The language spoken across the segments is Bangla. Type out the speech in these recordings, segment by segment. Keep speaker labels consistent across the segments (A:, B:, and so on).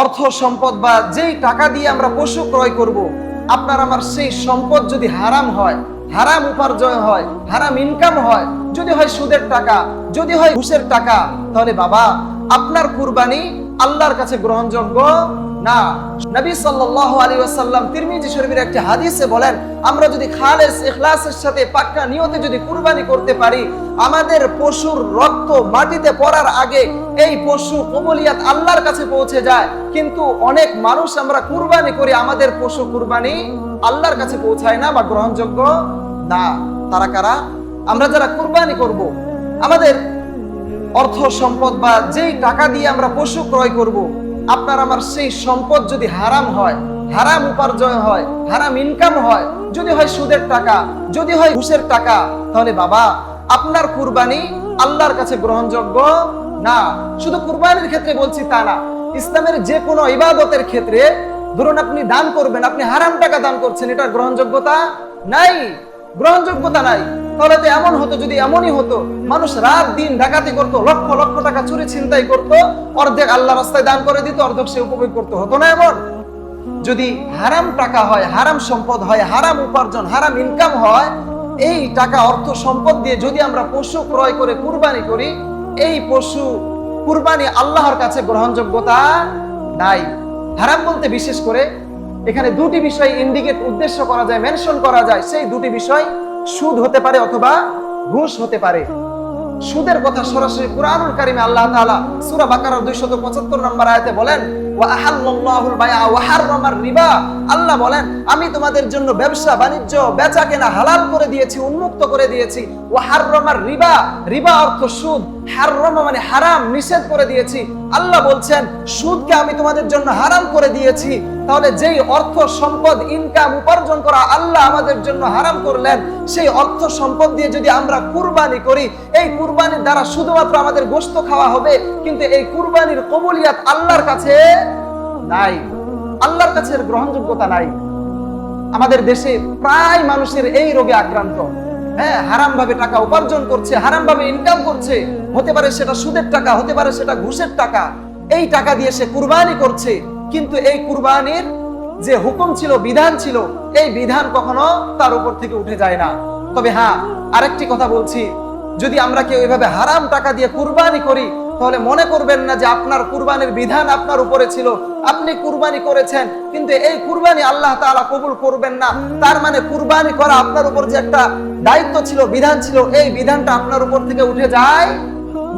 A: অর্থ, সম্পদ বা যেই টাকা দিয়ে আমরা পশু ক্রয় করব, আপনার আমার সেই সম্পদ যদি হারাম হয়, হারাম উপার্জন হয়, হারাম ইনকাম হয়, যদি হয় সুদের টাকা, যদি হয় ঘুষের টাকা, তাহলে বাবা, আপনার কুরবানি আল্লাহর কাছে গ্রহণযোগ্য না। নবী সাল্লাল্লাহু আলাইহি ওয়াসাল্লাম তিরমিজি শরীফের একটি হাদিসে বলেন, আমরা যদি খালেস, ইখলাসের সাথে পাক্কা নিয়তে যদি কুরবানি করতে পারি, আমাদের পশুর রক্ত মাটিতে পড়ার আগে এই পশু কবলিয়াত আল্লাহর কাছে পৌঁছে যায়। কিন্তু অনেক মানুষ আমরা কুরবানি করি, আমাদের পশু কুরবানি আল্লাহর কাছে পৌঁছায় না বা গ্রহণযোগ্য না। তারা কারা? আমরা যারা কুরবানি করব, আমাদের অর্থ সম্পদ বা যেই টাকা দিয়ে আমরা পশু ক্রয় করব, আপনার আমার সেই সম্পদ যদি হারাম হয়, হারাম উপার্জন হয়, হারাম ইনকাম হয়, যদি হয় সুদের টাকা, যদি হয় ঘুষের টাকা, তাহলে বাবা আপনার কুরবানি আল্লাহর কাছে গ্রহণযোগ্য? না। শুধু কুরবানির ক্ষেত্রে বলছি তা না। ইসলামের যে কোনো ইবাদতের ক্ষেত্রে ধরুন আপনি দান করবেন, আপনি হারাম টাকা দান করছেন, এটার গ্রহণযোগ্যতা নাই। গ্রহণযোগ্যতা নাই। তাহলে তো এমন হতো, যদি এমনই হতো, মানুষ রাত দিন ডাকাতি করতো, লক্ষ লক্ষ টাকা চুরি ছিনতাই করতো, অর্ধেক আল্লাহ রাস্তায় দান করে দিত, অর্ধেক সে উপভোগ করতে। হতো না এমন? যদি হারাম টাকা হয়, হারাম সম্পদ হয়, হারাম উপার্জন, হারাম ইনকাম হয় এই টাকা অর্থ সম্পদ দিয়ে যদি আমরা পশু ক্রয় করে কুরবানি করি, এই পশু কুরবানি আল্লাহর কাছে গ্রহণযোগ্যতা নাই। হারাম বলতে বিশেষ করে এখানে দুটি বিষয় ইন্ডিকেট উদ্দেশ্য করা যায় মেনশন করা যায়। সেই দুটি বিষয় সুদ হতে পারে অথবা ঘুষ হতে পারে। সুদের কথা সরাসরি কুরআনুল কারিমে আল্লাহ তাআলা সূরা বাকারার 275 নম্বর আয়াতে বলেন, ওয়া আহাল্লাল্লাহুল বায়আ ওয়া হাররামার রিবা। আল্লাহ বলেন, আমি তোমাদের জন্য ব্যবসা, বাণিজ্য বেচা কেনা হালাল করে দিয়েছি, উন্মুক্ত করে দিয়েছি। ওয়া হাররামার রিবা রিবা অর্থ সুদ। হাররামা মানে হারাম, নিষেধ করে দিয়েছি। আল্লাহ বলছেন, সুদকে আমি তোমাদের জন্য হারাম করে দিয়েছি। তাহলে যেই অর্থ সম্পদ ইনকাম উপার্জন করা আল্লাহ আমাদের জন্য হারাম করলেন, সেই অর্থ সম্পদ দিয়ে যদি আমরা কুরবানি করি, এই কুরবানির দ্বারা শুধুমাত্র আমাদের গোস্ত খাওয়া হবে, কিন্তু এই কুরবানির কবুলিয়াত আল্লাহর কাছে নাই। আল্লাহর কাছে গ্রহণযোগ্যতা নাই। আমাদের দেশে প্রায় মানুষের এই রোগে আক্রান্ত। হ্যাঁ টাকা উপার্জন করছে ইনকাম করছে। হতে পারে সেটা সুদের টাকা, হতে পারে সেটা ঘুষের টাকা। এই টাকা দিয়ে সে কুরবানি করছে। কিন্তু এই কুরবানির যে হুকুম ছিল, বিধান ছিল, এই বিধান কখনো তার উপর থেকে উঠে যায় না। তবে হ্যাঁ আরেকটি কথা বলছি। যদি আমরা কেউ এভাবে হারাম টাকা দিয়ে কুরবানি করি, তাহলে মনে করবেন না যে আপনার কুরবানির বিধান আপনার উপরে ছিল। আপনি কুরবানি করেছেন, কিন্তু এই কুরবানি আল্লাহ তাআলা কবুল করবেন না। তার মানে কুরবানি করা আপনার উপর যে একটা দায়িত্ব ছিল, বিধান ছিল, এই বিধানটা আপনার উপর থেকে উঠে যায়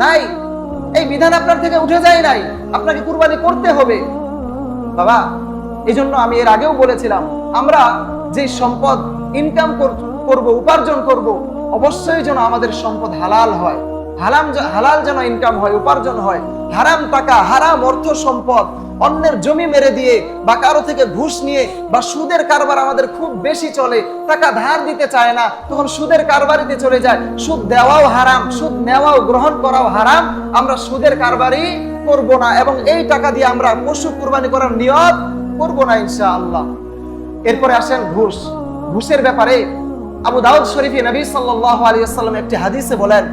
A: নাই। এই বিধান আপনার থেকে উঠে যায় নাই। আপনাকে কুরবানি করতে হবে। বাবা এই জন্য আমি এর আগেও বলেছিলাম, আমরা যে সম্পদ ইনকাম করব, উপার্জন করব, অবশ্যই যেন আমাদের সম্পদ হালাল হয়। হালাম হালাল যেন ইনকাম হয়, উপার্জন হয়। হারাম টাকা, হারাম অর্থ সম্পদ অন্যের জমি মেরে দিয়ে বা কারও থেকে ঘুষ নিয়ে বা সুদের কারবার আমাদের খুব বেশি চলে, টাকা ধার দিতে চায় না, তখন সুদের কারবারিতে চলে যায়। সুদ দেওয়াও হারাম, সুদ নেওয়াও, গ্রহণ করাও হারাম, আমরা সুদের কারবারই করব না এবং এই টাকা দিয়ে আমরা পশু কুরবানি করার নিয়ত করব না ইনশাআল্লাহ। এরপরে আসেন ঘুষ। ঘুষের ব্যাপারে আবু দাউদ শরীফে নবী আলাইহি ওয়াসাল্লাম একটি হাদিসে বলেন,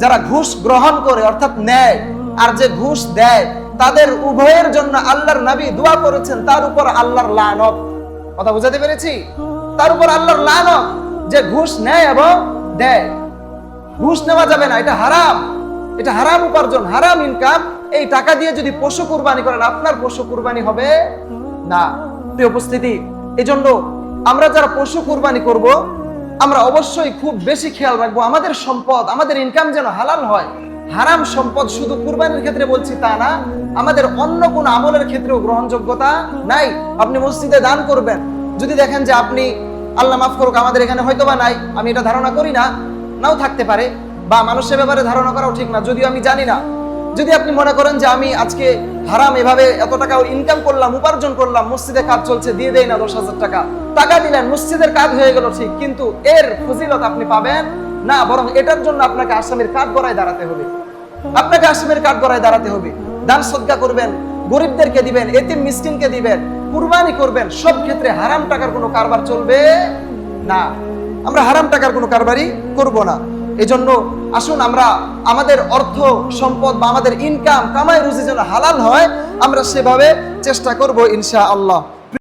A: যারা ঘুষ গ্রহণ করে অর্থাৎ নেয়, আর যে ঘুষ দেয় তাদের উভয়ের জন্য আল্লাহর নবী দোয়া করেছেন, তার উপর আল্লাহর লানত। কথা বুঝাতে পেরেছি? তার উপর আল্লাহর লানত যে ঘুষ নেয় এবং দেয়। ঘুষ নেওয়া যাবে না, এটা হারাম। এটা হারাম উপার্জন, হারাম ইনকাম এই টাকা দিয়ে যদি পশু কুরবানি করেন, আপনার পশু কুরবানি হবে না। প্রিয় উপস্থিতি, এজন্য আমরা যারা পশু কুরবানি করব, আমরা অবশ্যই খুব বেশি খেয়াল রাখব, আমাদের সম্পদ, আমাদের ইনকাম যেন হালাল হয়। হারাম সম্পদ শুধু কুরবানির ক্ষেত্রে বলছি তা না, আমাদের অন্য কোন আমলের ক্ষেত্রেও গ্রহণযোগ্যতা নাই। আপনি মসজিদে দান করবেন। যদি দেখেন যে আপনি, আল্লাহ মাফ করুক, আমাদের এখানে হয়তো বা নাই, আমি এটা ধারণা করি না, নাও থাকতে পারে, বা মানুষের ব্যাপারে ধারণা করাও ঠিক না, যদিও আমি জানি না। যদি আপনি মনে করেন যে আমি আজকে হারাম এভাবে এত টাকা ইনকাম করলাম, উপার্জন করলাম, মসজিদে কাজ চলছে, দিয়ে দেয় না দশ হাজার টাকা টাকা দিলেন, মসজিদের কাজ হয়ে গেল ঠিক, কিন্তু এর ফজিলত আপনি পাবেন না, বরং এটার জন্য আপনাকে আসামের কাঠ গড়ায় দাঁড়াতে হবে। আপনাকে আসামের কাঠ গড়ায় দাঁড়াতে হবে। দান সদ্গা করবেন, গরিবদেরকে দিবেন, এতিম মিসকিনকে দিবেন, কুরবানি করবেন, সব ক্ষেত্রে হারাম টাকার কোনো কারবার চলবে না। আমরা হারাম টাকার কোনো কারবারই করব না। এজন্য আসুন আমরা আমাদের অর্থ, সম্পদ বা আমাদের ইনকাম কামাই রুজি যেন হালাল হয়, আমরা সেভাবে চেষ্টা করব ইনশা আল্লাহ